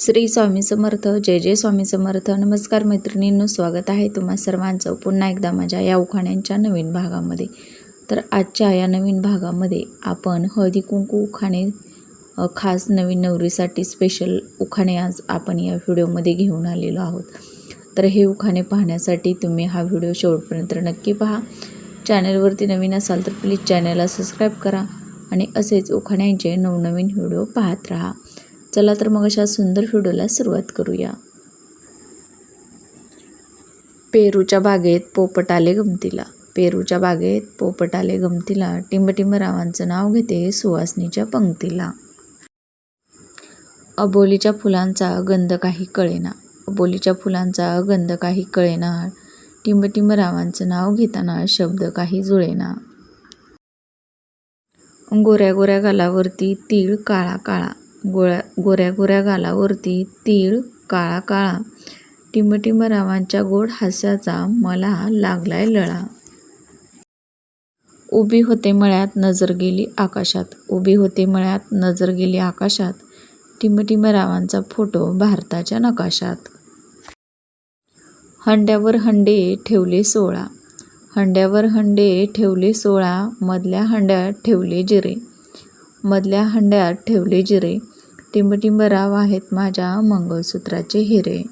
श्री स्वामी समर्थ जय जय स्वामी समर्थ. नमस्कार मैत्रिणींनो स्वागत आहे तुम्हा सर्वांचं पुन्हा एकदा माझ्या या उखाण्यांच्या नवीन भागामध्ये. तर आजच्या या नवीन भागामध्ये आपण हळदी कुंकू उखाणे खास नवीन नवरीसाठी स्पेशल उखाणे आज आपण या व्हिडिओमध्ये घेऊन आलेलो आहोत. तर हे उखाणे पाहण्यासाठी तुम्ही हा व्हिडिओ शेवटपर्यंत नक्की पहा. चॅनलवरती नवीन असाल तर प्लीज चॅनलला सबस्क्राईब करा आणि असेच उखाण्यांचे नवनवीन व्हिडिओ पाहत राहा. चला तर मग अशा सुंदर व्हिडिओला सुरुवात करूया. पेरूच्या बागेत पोपट आले गमतीला. पेरूच्या बागेत पोपट आले गमतीला. टिंबटिंब रावांचं नाव घेते सुवासनीच्या पंक्तीला. अबोलीच्या फुलांचा गंध काही कळेना. अबोलीच्या फुलांचा गंध काही कळेना. टिंबटिंब रावांचं नाव घेताना शब्द काही जुळेना. गोऱ्या गोऱ्या गालावरती तीळ काळा काळा. गोळ्या गोऱ्या गोऱ्या गालावरती तीळ काळा काळा. टिंबटिंब रावांच्या गोड हास्याचा मला लागलाय लळा. उभी होते मळ्यात नजर गेली आकाशात. उभी होते मळ्यात नजर गेली आकाशात. टिंबटिंब रावांचा फोटो भारताच्या नकाशात. हंड्यावर हंडे ठेवले सोळा. हंड्यावर हंडे ठेवले सोळा मधल्या हंड्यात ठेवले जिरे. मधल्या हंड्यात ठेवले जिरे. टिंबटिंब राव आहेत माझ्या मंगळसूत्राचे हिरे.